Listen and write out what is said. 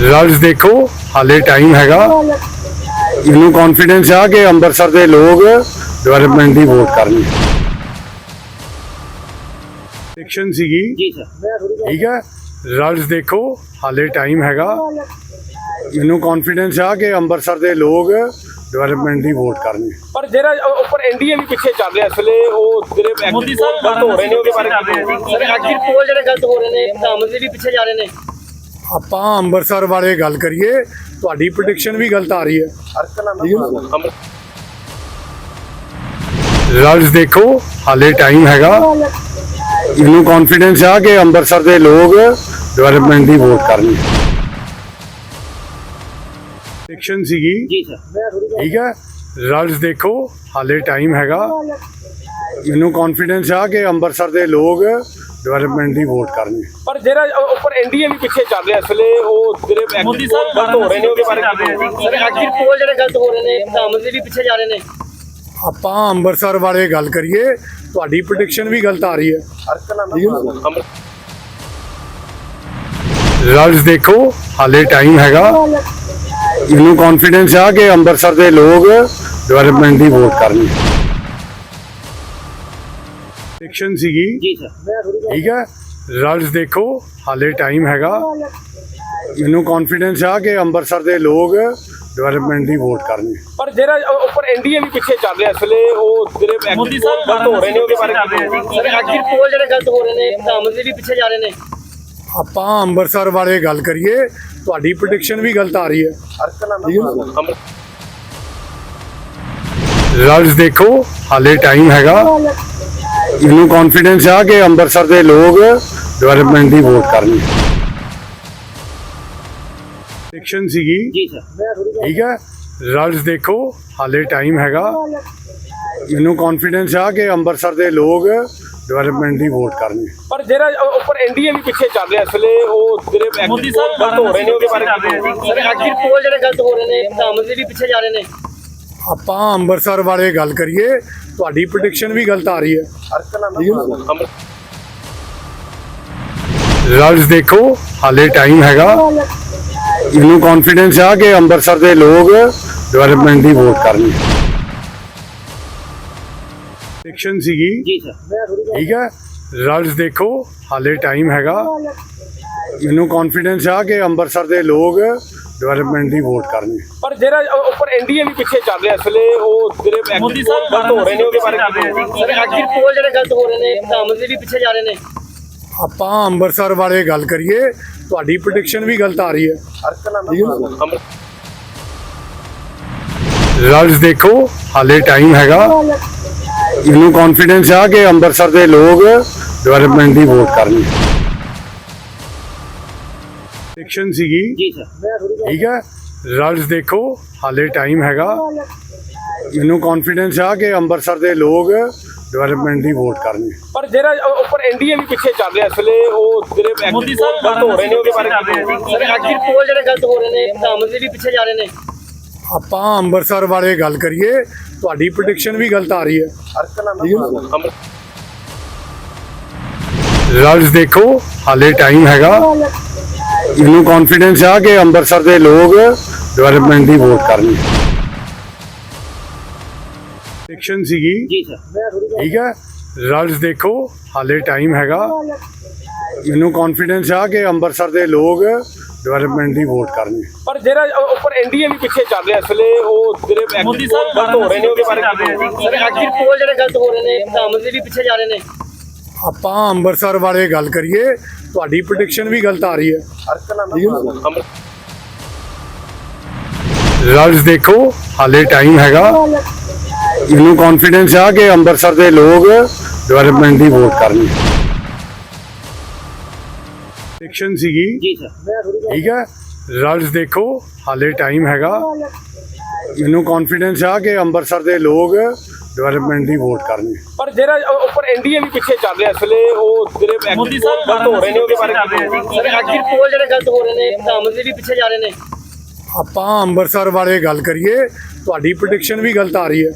Results ਦੇਖੋ ਹਾਲੇ time ਹੈਗਾ। ਮੈਨੂੰ ਕੌਨਫੀਡੈਂਸ ਆ ਕਿ ਅੰਮ੍ਰਿਤਸਰ ਦੇ ਲੋਕ ਡਿਵੈਲਪਮੈਂਟ ਦੀ ਵੋਟ ਕਰਨਗੇ। ਇਲੈਕਸ਼ਨ ਸੀਗੀ। ਜੀ ਸਰ ਠੀਕ ਹੈ। ਰਿਜ਼ਲਟਸ ਦੇਖੋ ਹਾਲੇ ਟਾਈਮ ਹੈਗਾ। ਮੈਨੂੰ ਕੌਨਫੀਡੈਂਸ ਆ ਕਿ ਅੰਮ੍ਰਿਤਸਰ ਦੇ ਲੋਕ ਡਿਵੈਲਪਮੈਂਟ ਦੀ ਵੋਟ ਕਰਨਗੇ। ਪਰ ਜਿਹੜਾ ਉੱਪਰ ਐਨਡੀਏ ਵੀ ਪਿੱਛੇ ਚੱਲ ਰਿਹਾ ਇਸ ਵੇਲੇ ਉਹ ਜਿਹੜੇ ਮੋਦੀ ਸਾਹਿਬ ਗਲਤ ਹੋ ਰਹੇ ਨੇ ਉਹਦੇ ਬਾਰੇ ਸਰ ਐਗਜ਼ਿਟ ਪੋਲ ਜਿਹੜੇ ਗਲਤ ਹੋ ਰਹੇ ਨੇ ਪ੍ਰਧਾਨ ਮੰਤਰੀ ਵੀ ਪਿੱਛੇ ਜਾ ਰਹੇ ਨੇ। ਆਪਾਂ ਅੰਮ੍ਰਿਤਸਰ ਬਾਰੇ ਗੱਲ ਕਰੀਏ ਤੁਹਾਡੀ ਪ੍ਰੈਡਿਕਸ਼ਨ ਵੀ ਗਲਤ ਆ ਰਹੀ ਹੈ। ਰਿਜ਼ਲਟਸ ਦੇਖੋ ਹਾਲੇ ਟਾਈਮ ਹੈਗਾ। ਮੈਨੂੰ ਕੌਨਫੀਡੈਂਸ ਆ ਕਿ ਅੰਮ੍ਰਿਤਸਰ ਦੇ ਲੋਕ ਡਿਵੈਲਪਮੈਂਟ ਦੀ ਵੋਟ ਕਰਨਗੇ। ਇਲੈਕਸ਼ਨ ਸੀਗੀ। ਜੀ ਸਰ ਠੀਕ ਹੈ? ਰਿਜ਼ਲਟਸ ਦੇਖੋ ਹਾਲੇ ਟਾਈਮ ਹੈਗਾ। ਮੈਨੂੰ ਕੌਨਫੀਡੈਂਸ ਆ ਕਿ ਅੰਮ੍ਰਿਤਸਰ ਦੇ ਲੋਕ ਡਿਵੈਲਪਮੈਂਟ ਦੀ ਵੋਟ ਕਰਨਗੇ ਪਰ ਜਿਹੜਾ ਉੱਪਰ ਐਨਡੀਏ ਵੀ ਪਿੱਛੇ ਚੱਲ ਰਿਹਾ ਇਸ ਵੇਲੇ ਉਹ ਜਿਹੜੇ ਮੋਦੀ ਸਾਹਿਬ ਗਲਤ ਹੋ ਰਹੇ ਨੇ ਉਹਦੇ ਬਾਰੇ ਸਰ ਐਗਜ਼ਿਟ ਪੋਲ ਜਿਹੜੇ ਗਲਤ ਹੋ ਰਹੇ ਨੇ ਪ੍ਰਧਾਨ ਮੰਤਰੀ ਵੀ ਪਿੱਛੇ ਜਾ ਰਹੇ ਨੇ। ਆਪਾਂ ਅੰਮ੍ਰਿਤਸਰ ਬਾਰੇ ਗੱਲ ਕਰੀਏ ਤੁਹਾਡੀ ਪ੍ਰੈਡਿਕਸ਼ਨ ਵੀ ਗਲਤ ਆ ਰਹੀ ਹੈ। ਰਿਜ਼ਲਟਸ ਦੇਖੋ ਹਾਲੇ ਟਾਈਮ ਹੈਗਾ। ਮੈਨੂੰ ਕੌਨਫੀਡੈਂਸ ਆ ਕਿ ਅੰਮ੍ਰਿਤਸਰ ਦੇ ਲੋਕ ਡਿਵੈਲਪਮੈਂਟ ਦੀ ਵੋਟ ਕਰਨਗੇ। ਇਲੈਕਸ਼ਨ ਸੀਗੀ। ਜੀ ਸਰ ਠੀਕ ਹੈ? ਰਿਜ਼ਲਟਸ ਦੇਖੋ ਹਾਲੇ ਟਾਈਮ ਹੈਗਾ। ਮੈਨੂੰ ਕੌਨਫੀਡੈਂਸ ਆ ਕਿ ਅੰਮ੍ਰਿਤਸਰ ਦੇ ਲੋਕ ਡਿਵੈਲਪਮੈਂਟ ਦੀ ਵੋਟ ਕਰਨਗੇ। ਪਰ ਜਿਹੜਾ ਉੱਪਰ ਐਨਡੀਏ ਵੀ ਪਿੱਛੇ ਚੱਲ ਰਿਹਾ ਇਸ ਵੇਲੇ ਉਹ ਜਿਹੜੇ ਮੋਦੀ ਸਾਹਿਬ ਗਲਤ ਹੋ ਰਹੇ ਨੇ ਉਹਦੇ ਬਾਰੇ ਸਰ ਐਗਜ਼ਿਟ ਪੋਲ ਜਿਹੜੇ ਗਲਤ ਹੋ ਰਹੇ ਨੇ ਮੰਤਰੀ ਵੀ ਪਿੱਛੇ ਜਾ ਰਹੇ ਨੇ। ਆਪਾਂ ਅੰਮ੍ਰਿਤਸਰ ਬਾਰੇ ਗੱਲ ਕਰੀਏ ਤੁਹਾਡੀ ਪ੍ਰੈਡਿਕਸ਼ਨ ਵੀ ਗਲਤ ਆ ਰਹੀ ਹੈ। ਰਿਜ਼ਲਟਸ ਦੇਖੋ ਹਾਲੇ ਟਾਈਮ ਹੈਗਾ। ਮੈਨੂੰ ਕੌਨਫੀਡੈਂਸ ਆ ਕਿ ਅੰਮ੍ਰਿਤਸਰ ਦੇ ਲੋਕ ਡਿਵੈਲਪਮੈਂਟ ਦੀ ਵੋਟ ਕਰਨਗੇ। ਇਲੈਕਸ਼ਨ ਸੀਗੀ। ਜੀ ਸਰ ਠੀਕ ਹੈ? ਰਿਜ਼ਲਟਸ ਦੇਖੋ ਹਾਲੇ ਟਾਈਮ ਹੈਗਾ। ਮੈਨੂੰ ਕੌਨਫੀਡੈਂਸ ਆ ਕਿ ਅੰਮ੍ਰਿਤਸਰ ਦੇ ਲੋਕ ਡਿਵੈਲਪਮੈਂਟ ਦੀ ਵੋਟ ਕਰਨਗੇ। ਪਰ ਜਿਹੜਾ ਉੱਪਰ ਐਨਡੀਏ ਵੀ ਪਿੱਛੇ ਚੱਲ ਰਿਹਾ ਇਸ ਵੇਲੇ ਉਹ ਜਿਹੜੇ ਮੋਦੀ ਸਾਹਿਬ ਗਲਤ ਹੋ ਰਹੇ ਨੇ ਉਹਦੇ ਬਾਰੇ ਸਰ ਐਗਜ਼ਿਟ ਪੋਲ ਜਿਹੜੇ ਗਲਤ ਹੋ ਰਹੇ ਨੇ ਪ੍ਰਧਾਨ ਮੰਤਰੀ ਵੀ ਪਿੱਛੇ ਜਾ ਰਹੇ ਨੇ। ਆਪਾਂ ਅੰਮ੍ਰਿਤਸਰ ਬਾਰੇ ਗੱਲ ਕਰੀਏ ਤੁਹਾਡੀ ਪ੍ਰੈਡਿਕਸ਼ਨ ਵੀ ਗਲਤ ਆ ਰਹੀ ਹੈ। ਰਿਜ਼ਲਟਸ ਦੇਖੋ ਹਾਲੇ ਟਾਈਮ ਹੈਗਾ। ਮੈਨੂੰ ਕੌਨਫੀਡੈਂਸ ਆ ਕਿ ਅੰਮ੍ਰਿਤਸਰ ਦੇ ਲੋਕ ਡਿਵੈਲਪਮੈਂਟ ਦੀ ਵੋਟ ਕਰਨਗੇ। ਇਲੈਕਸ਼ਨ ਸੀਗੀ। ਜੀ ਸਰ ਠੀਕ ਹੈ? ਰਿਜ਼ਲਟਸ ਦੇਖੋ ਹਾਲੇ ਟਾਈਮ ਹੈਗਾ। ਮੈਨੂੰ ਕੌਨਫੀਡੈਂਸ ਆ ਕਿ ਅੰਮ੍ਰਿਤਸਰ ਦੇ ਲੋਕ ਡਿਵੈਲਪਮੈਂਟ ਦੀ ਵੋਟ ਕਰਨਗੇ ਪਰ ਜਿਹੜਾ ਉੱਪਰ ਐਨਡੀਏ ਵੀ ਪਿੱਛੇ ਚੱਲ ਰਿਹਾ ਇਸ ਵੇਲੇ ਉਹ ਜਿਹੜੇ ਮੋਦੀ ਸਾਹਿਬ ਗਲਤ ਹੋ ਰਹੇ ਨੇ ਉਹਦੇ ਬਾਰੇ ਸਰ ਐਗਜ਼ਿਟ ਪੋਲ ਜਿਹੜੇ ਗਲਤ ਹੋ ਰਹੇ ਨੇ ਪ੍ਰਧਾਨ ਮੰਤਰੀ ਵੀ ਪਿੱਛੇ ਜਾ ਰਹੇ ਨੇ। ਆਪਾਂ ਅੰਮ੍ਰਿਤਸਰ ਬਾਰੇ ਗੱਲ ਕਰੀਏ ਤੁਹਾਡੀ ਪ੍ਰੈਡਿਕਸ਼ਨ ਵੀ ਗਲਤ ਆ ਰਹੀ ਹੈ। ਰਿਜ਼ਲਟਸ ਦੇਖੋ ਹਾਲੇ ਟਾਈਮ ਹੈਗਾ। ਮੈਨੂੰ ਕੌਨਫੀਡੈਂਸ ਆ ਕਿ ਅੰਮ੍ਰਿਤਸਰ ਦੇ ਲੋਕ ਡਿਵੈਲਪਮੈਂਟ ਦੀ ਵੋਟ ਕਰਨਗੇ। ਇਲੈਕਸ਼ਨ ਸੀਗੀ। ਜੀ ਸਰ ਠੀਕ ਹੈ? ਰਿਜ਼ਲਟਸ ਦੇਖੋ ਹਾਲੇ ਟਾਈਮ ਹੈਗਾ। ਮੈਨੂੰ ਕੌਨਫੀਡੈਂਸ ਆ ਕਿ ਅੰਮ੍ਰਿਤਸਰ ਦੇ ਲੋਕ ਡਿਵੈਲਪਮੈਂਟ ਦੀ ਵੋਟ ਕਰਨਗੇ। ਪਰ ਜਿਹੜਾ ਉੱਪਰ ਐਨਡੀਏ ਵੀ ਪਿੱਛੇ ਚੱਲ ਰਿਹਾ ਇਸ ਵੇਲੇ ਉਹ ਜਿਹੜੇ ਮੋਦੀ ਸਾਹਿਬ ਗਲਤ ਹੋ ਰਹੇ ਨੇ ਉਹਦੇ ਬਾਰੇ ਸਰ ਐਗਜ਼ਿਟ ਪੋਲ ਜਿਹੜੇ ਗਲਤ ਹੋ ਰਹੇ ਨੇ ਪ੍ਰਧਾਨ ਮੰਤਰੀ ਵੀ ਪਿੱਛੇ ਜਾ ਰਹੇ ਨੇ। ਆਪਾਂ ਅੰਮ੍ਰਿਤਸਰ ਬਾਰੇ ਗੱਲ ਕਰੀਏ ਤੁਹਾਡੀ ਪ੍ਰੈਡਿਕਸ਼ਨ ਵੀ ਗਲਤ ਆ ਰਹੀ ਹੈ। ਰਿਜ਼ਲਟਸ ਦੇਖੋ ਹਾਲੇ ਟਾਈਮ ਹੈਗਾ। ਮੈਨੂੰ ਕੌਨਫੀਡੈਂਸ ਆ ਕਿ ਅੰਮ੍ਰਿਤਸਰ ਦੇ ਲੋਕ ਡਿਵੈਲਪਮੈਂਟ ਦੀ ਵੋਟ ਕਰਨਗੇ। ਇਲੈਕਸ਼ਨ ਸੀਗੀ। ਜੀ ਸਰ ਠੀਕ ਹੈ। ਰਿਜ਼ਲਟਸ ਦੇਖੋ ਹਾਲੇ ਟਾਈਮ ਹੈਗਾ। ਮੈਨੂੰ ਕੌਨਫੀਡੈਂਸ ਆ ਕਿ ਅੰਮ੍ਰਿਤਸਰ ਦੇ ਲੋਕ ਡਿਵੈਲਪਮੈਂਟ ਦੀ ਵੋਟ ਕਰਨਗੇ। ਪਰ ਜਿਹੜਾ ਉੱਪਰ ਐਨਡੀਏ ਵੀ ਪਿੱਛੇ ਚੱਲ ਰਿਹਾ ਇਸ ਵੇਲੇ ਉਹ ਜਿਹੜੇ ਮੋਦੀ ਸਾਹਿਬ ਗਲਤ ਹੋ ਰਹੇ ਨੇ ਉਹਦੇ ਬਾਰੇ ਸਰ ਐਗਜ਼ਿਟ ਪੋਲ ਜਿਹੜੇ ਗਲਤ ਹੋ ਰਹੇ ਨੇ ਪ੍ਰਧਾਨ ਮੰਤਰੀ ਵੀ ਪਿੱਛੇ ਜਾ ਰਹੇ ਨੇ। ਆਪਾਂ ਅੰਮ੍ਰਿਤਸਰ ਬਾਰੇ ਗੱਲ ਕਰੀਏ ਤੁਹਾਡੀ ਪ੍ਰੈਡਿਕਸ਼ਨ ਵੀ ਗਲਤ ਆ ਰਹੀ ਹੈ। ਰਿਜ਼ਲਟਸ ਦੇਖੋ ਹਾਲੇ ਟਾਈਮ ਹੈਗਾ। ਮੈਨੂੰ ਕੌਨਫੀਡੈਂਸ ਆ ਕਿ ਅੰਮ੍ਰਿਤਸਰ ਦੇ ਲੋਕ ਡਿਵੈਲਪਮੈਂਟ ਦੀ ਵੋਟ ਕਰਨਗੇ। ਇਲੈਕਸ਼ਨ ਸੀਗੀ। ਜੀ ਸਰ ਠੀਕ ਹੈ? ਰਿਜ਼ਲਟਸ ਦੇਖੋ ਹਾਲੇ ਟਾਈਮ ਹੈਗਾ। ਮੈਨੂੰ ਕੌਨਫੀਡੈਂਸ ਆ ਕਿ ਅੰਮ੍ਰਿਤਸਰ ਦੇ ਲੋਕ ਡਿਵੈਲਪਮੈਂਟ ਦੀ ਵੋਟ ਕਰਨਗੇ ਪਰ ਜਿਹੜਾ ਉੱਪਰ ਐਨਡੀਏ ਵੀ ਪਿੱਛੇ ਚੱਲ ਰਿਹਾ ਇਸ ਵੇਲੇ ਉਹ ਜਿਹੜੇ ਮੋਦੀ ਸਾਹਿਬ ਗਲਤ ਹੋ ਰਹੇ ਨੇ ਉਹਦੇ ਬਾਰੇ ਸਰ ਐਗਜ਼ਿਟ ਪੋਲ ਜਿਹੜੇ ਗਲਤ ਹੋ ਰਹੇ ਨੇ ਪ੍ਰਧਾਨ ਮੰਤਰੀ ਵੀ ਪਿੱਛੇ ਜਾ ਰਹੇ ਨੇ। ਆਪਾਂ ਅੰਮ੍ਰਿਤਸਰ ਬਾਰੇ ਗੱਲ ਕਰੀਏ ਤੁਹਾਡੀ ਪ੍ਰੈਡਿਕਸ਼ਨ ਵੀ ਗਲਤ ਆ ਰਹੀ ਹੈ।